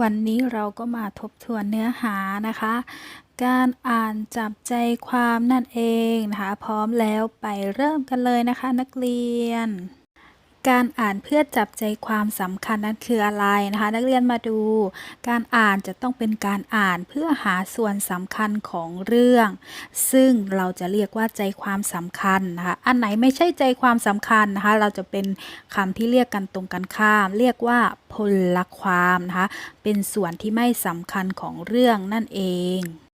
วันนี้เราก็มาทบทวนเนื้อหานะคะ การอ่านจับใจความนั่นเองนะคะ พร้อมแล้วไปเริ่มกันเลยนะคะนักเรียน การอ่านเพื่อจับใจความสำคัญนั้นคืออะไรนะคะ นักเรียนมาดู การอ่านจะต้องเป็นการอ่านเพื่อหาส่วนสำคัญของเรื่อง ซึ่งเราจะเรียกว่าใจความสำคัญนะคะอันไหนไม่ใช่ใจความสำคัญนะคะ เราจะเป็นคำที่เรียกกันตรงกันข้าม เรียกว่าพลความนะคะเป็นส่วนที่ไม่สำคัญของเรื่องนั่นเอง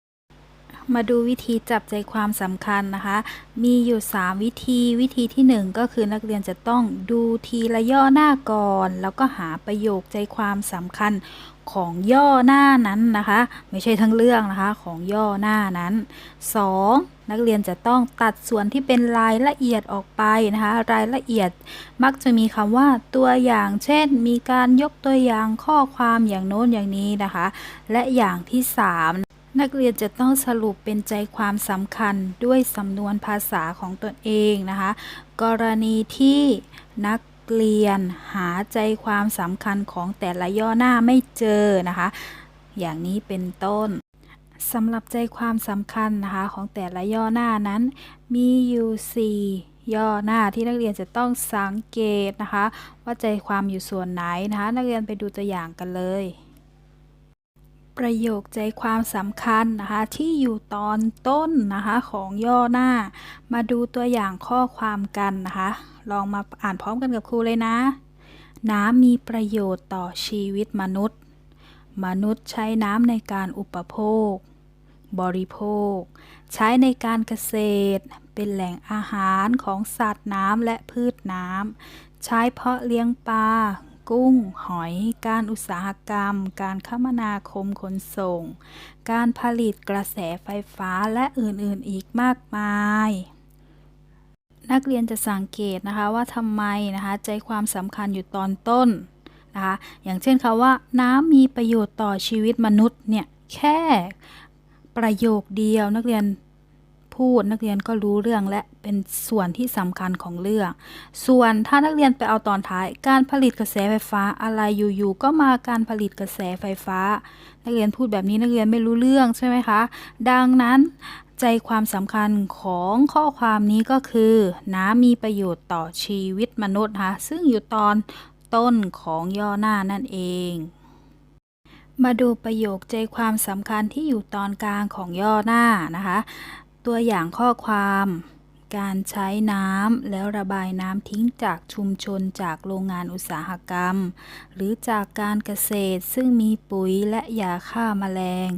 มาดูวิธีจับใจความสำคัญนะคะ มีอยู่ 3 วิธีวิธีที่ 1 ก็คือนักเรียนจะต้องดูทีละย่อหน้าก่อน แล้วก็หาประโยคใจความสำคัญของย่อหน้านั้นนะคะ ไม่ใช่ทั้งเรื่องนะคะของย่อหน้านั้น 2. นักเรียนจะต้องตัดส่วนที่เป็นรายละเอียดออกไปนะคะ รายละเอียดมักจะมีคำว่าตัวอย่าง เช่น มีการยกตัวอย่างข้อความอย่างโน้นอย่างนี้นะคะ และอย่างที่ 3 นักเรียนจะต้องสรุปเป็นใจความสำคัญด้วยสำนวนภาษาของตนเองนะคะ กรณีที่นักเรียนหาใจความสำคัญของแต่ละย่อหน้าไม่เจอนะคะ อย่างนี้เป็นต้นสำหรับใจความสำคัญนะคะของแต่ละย่อหน้านั้น มีอยู่ 4 ย่อหน้าที่นักเรียนจะต้องสังเกตนะคะ ว่าใจความอยู่ส่วนไหนนะคะ นักเรียนไปดูตัวอย่างกันเลย ประโยคใจความสำคัญนะคะที่อยู่ตอนต้นนะคะของย่อหน้า มาดูตัวอย่างข้อความกันนะคะลองมาอ่านพร้อมกันกับครูเลยนะ น้ำมีประโยชน์ต่อชีวิตมนุษย์ มนุษย์ใช้น้ำในการอุปโภค บริโภค ใช้ในการเกษตร เป็นแหล่งอาหารของสัตว์น้ำและพืชน้ำใช้เพาะเลี้ยงปลา กุ้ง หอย การอุตสาหกรรม การคมนาคมขนส่ง การผลิตกระแสไฟฟ้าและอื่นๆอีกมากมายนักเรียนจะสังเกตนะคะว่าทำไมนะคะใจความสำคัญอยู่ตอนต้นนะคะอย่างเช่นคำว่า น้ำมีประโยชน์ต่อชีวิตมนุษย์เนี่ยแค่ประโยคเดียวนักเรียน พูด นักเรียนก็รู้เรื่องและเป็นส่วนที่สำคัญของเรื่อง ส่วนถ้านักเรียนไปเอาตอนท้าย การผลิตกระแสไฟฟ้าอะไรอยู่ๆก็มาการผลิตกระแสไฟฟ้า นักเรียนพูดแบบนี้นักเรียนไม่รู้เรื่องใช่ไหมคะ ดังนั้นใจความสำคัญของข้อความนี้ก็คือ น้ำมีประโยชน์ต่อชีวิตมนุษย์นะคะซึ่งอยู่ตอนต้นของย่อหน้านั่นเองมาดูประโยคใจความสำคัญที่อยู่ตอนกลางของย่อหน้านะคะ ตัวอย่างข้อความ การใช้น้ำแล้วระบายน้ำทิ้งจากชุมชนจากโรงงานอุตสาหกรรม หรือจากการเกษตรซึ่งมีปุ๋ยและยาฆ่าแมลง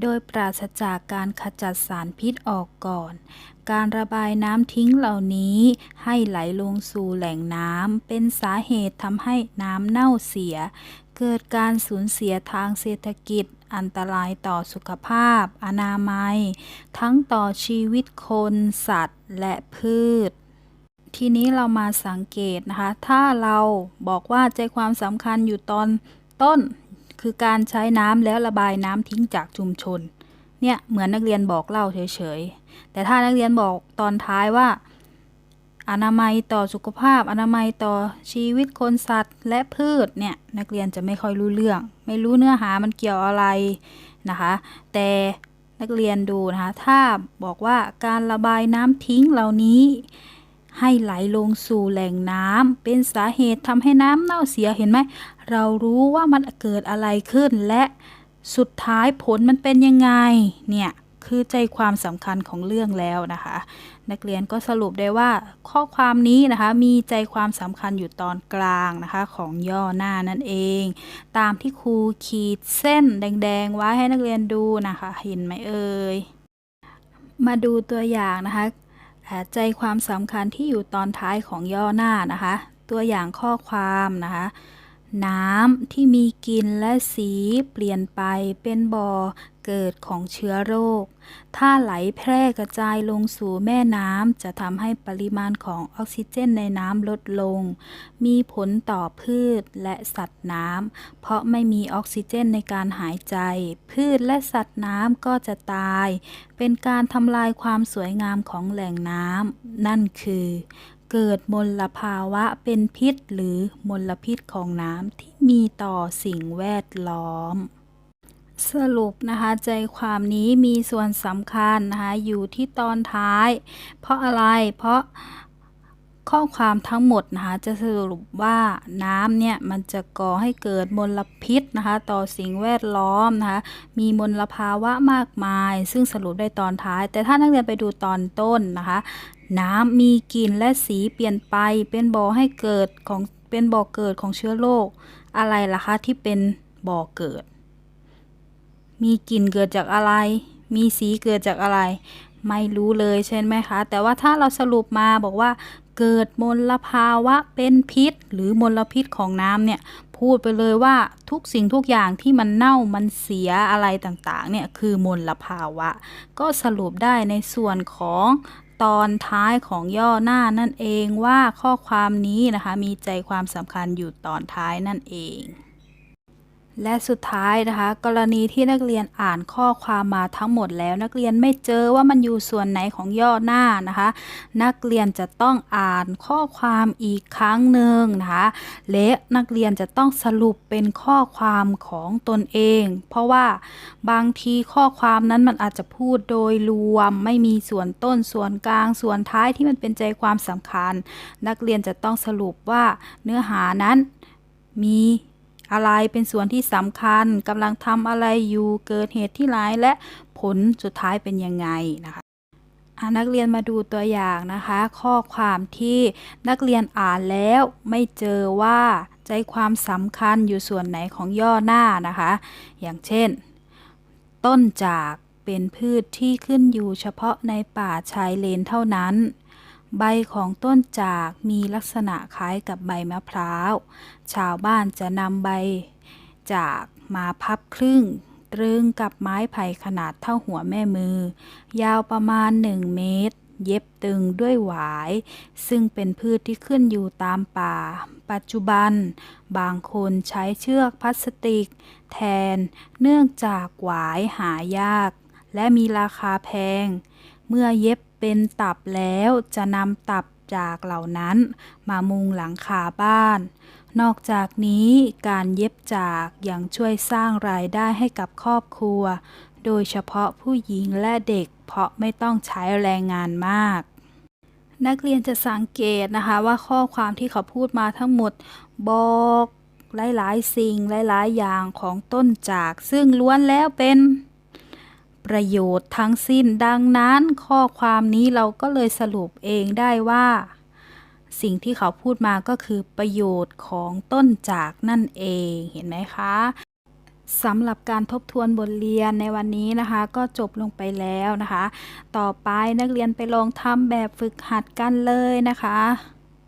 โดยปราศจากการขจัดสารพิษออกก่อน การระบายน้ำทิ้งเหล่านี้ให้ไหลลงสู่แหล่งน้ำเป็นสาเหตุทำให้น้ำเน่าเสีย เกิดการสูญเสียทางเศรษฐกิจ อันตรายต่อสุขภาพ อนามัย ทั้งต่อชีวิตคน สัตว์ และพืช ทีนี้เรามาสังเกตนะคะ ถ้าเราบอกว่าใจความสำคัญอยู่ตอนต้น คือการใช้น้ำแล้วระบายน้ำทิ้งจากชุมชน เนี่ยเหมือนนักเรียนบอกเล่าเฉยๆ แต่ถ้านักเรียนบอกตอนท้ายว่า อนามัยต่อสุขภาพ อนามัยต่อชีวิตคนสัตว์ และพืชเนี่ยนักเรียนจะไม่ค่อยรู้เรื่อง ไม่รู้เนื้อหามันเกี่ยวอะไรนะคะ แต่นักเรียนดูนะคะถ้าบอกว่าการระบายน้ำทิ้งเหล่านี้ ให้ไหลลงสู่แหล่งน้ำเป็นสาเหตุทำให้น้ำเน่าเสียเห็นไหมเรารู้ว่ามันเกิดอะไรขึ้นและสุดท้ายผลมันเป็นยังไงเนี่ย คือใจความสำคัญของเรื่องแล้วนะคะ นักเรียนก็สรุปได้ว่าข้อความนี้นะคะมีใจความสำคัญอยู่ตอนกลางนะคะของย่อหน้านั่นเอง ตามที่ครูขีดเส้นแดงๆไว้ให้นักเรียนดูนะคะเห็นไหมเอ่ยมาดูตัวอย่างนะคะใจความสำคัญที่อยู่ตอนท้ายของย่อหน้านะคะ ตัวอย่างข้อความนะคะน้ำที่มีกลิ่นและสีเปลี่ยนไปเป็นบ่อ เกิดของเชื้อโรค ถ้าไหลแพร่กระจายลงสู่แม่น้ำจะทำให้ปริมาณของออกซิเจนในน้ำลดลง มีผลต่อพืชและสัตว์น้ำ เพราะไม่มีออกซิเจนในการหายใจ พืชและสัตว์น้ำก็จะตาย เป็นการทำลายความสวยงามของแหล่งน้ำ นั่นคือเกิดมลภาวะเป็นพิษหรือมลพิษของน้ำที่มีต่อสิ่งแวดล้อม สรุปนะคะใจความนี้มีส่วนสำคัญนะคะอยู่ที่ตอนท้าย เพราะอะไรเพราะข้อความทั้งหมดนะคะจะสรุปว่าน้ำเนี่ยมันจะก่อให้เกิดมลพิษนะคะต่อสิ่งแวดล้อมนะคะมีมลภาวะมากมาย ซึ่งสรุปได้ตอนท้าย แต่ถ้านักเรียนไปดูตอนต้นนะคะ น้ำมีกลิ่นและสีเปลี่ยนไปเป็นบ่อให้เกิดของเป็นบ่อเกิดของเชื้อโรคอะไรล่ะคะที่เป็นบ่อเกิด มีกลิ่นเกิดจากอะไร มีสีเกิดจากอะไร ไม่รู้เลยใช่ไหมคะ แต่ว่าถ้าเราสรุปมาบอกว่า เกิดมลภาวะเป็นพิษ หรือมลพิษของน้ำเนี่ยพูดไปเลยว่าทุกสิ่งทุกอย่างที่มันเน่ามันเสียอะไรต่างๆเนี่ยคือมลภาวะ ก็สรุปได้ในส่วนของตอนท้ายของย่อหน้านั่นเองว่าข้อความนี้นะคะมีใจความสำคัญอยู่ตอนท้ายนั่นเอง และสุดท้ายนะคะ กรณีที่นักเรียนอ่านข้อความมาทั้งหมดแล้ว นักเรียนไม่เจอว่ามันอยู่ส่วนไหนของย่อหน้านะคะ นักเรียนจะต้องอ่านข้อความอีกครั้งหนึ่งนะคะและนักเรียนจะต้องสรุปเป็นข้อความของตนเอง เพราะว่าบางทีข้อความนั้นมันอาจจะพูดโดยรวม ไม่มีส่วนต้นส่วนกลางส่วนท้ายที่มันเป็นใจความสำคัญ นักเรียนจะต้องสรุปว่าเนื้อหานั้นมี อะไรเป็นส่วนที่สำคัญกำลังทำอะไรอยู่เกิดเหตุที่ร้ายและผลสุดท้ายเป็นยังไงนะคะนักเรียนมาดูตัวอย่างนะคะ ข้อความที่นักเรียนอ่านแล้วไม่เจอว่าใจความสำคัญอยู่ส่วนไหนของย่อหน้านะคะ อย่างเช่น ต้นจากเป็นพืชที่ขึ้นอยู่เฉพาะในป่าชายเลนเท่านั้น ใบของต้นจากมีลักษณะคล้ายกับใบมะพร้าว ชาวบ้านจะนำใบจากมาพับครึ่ง ตรึงกับไม้ไผ่ขนาดเท่าหัวแม่มือ ยาวประมาณ 1 เมตร เย็บตึงด้วยหวาย ซึ่งเป็นพืชที่ขึ้นอยู่ตามป่า ปัจจุบัน บางคนใช้เชือกพลาสติก แทน เนื่องจากหวายหายาก และมีราคาแพง เมื่อเย็บ เป็นตับแล้วจะนำตับจากเหล่านั้น มามุงหลังคาบ้าน นอกจากนี้การเย็บจากยังช่วยสร้างรายได้ให้กับครอบครัว โดยเฉพาะผู้หญิงและเด็ก เพราะไม่ต้องใช้แรงงานมาก นักเรียนจะสังเกตนะคะว่าข้อความที่เขาพูดมาทั้งหมดบอกหลายๆ สิ่งหลายๆ อย่างของต้นจาก ซึ่งล้วนแล้วเป็น ประโยชน์ทั้งสิ้น ดังนั้นข้อความนี้เราก็เลยสรุปเองได้ว่า สิ่งที่เขาพูดมาก็คือประโยชน์ของต้นจากนั่นเองเห็นไหมคะสำหรับการทบทวนบทเรียนในวันนี้นะคะ ก็จบลงไปแล้วนะคะ ต่อไปนักเรียนไปลองทำแบบฝึกหัดกันเลยนะคะ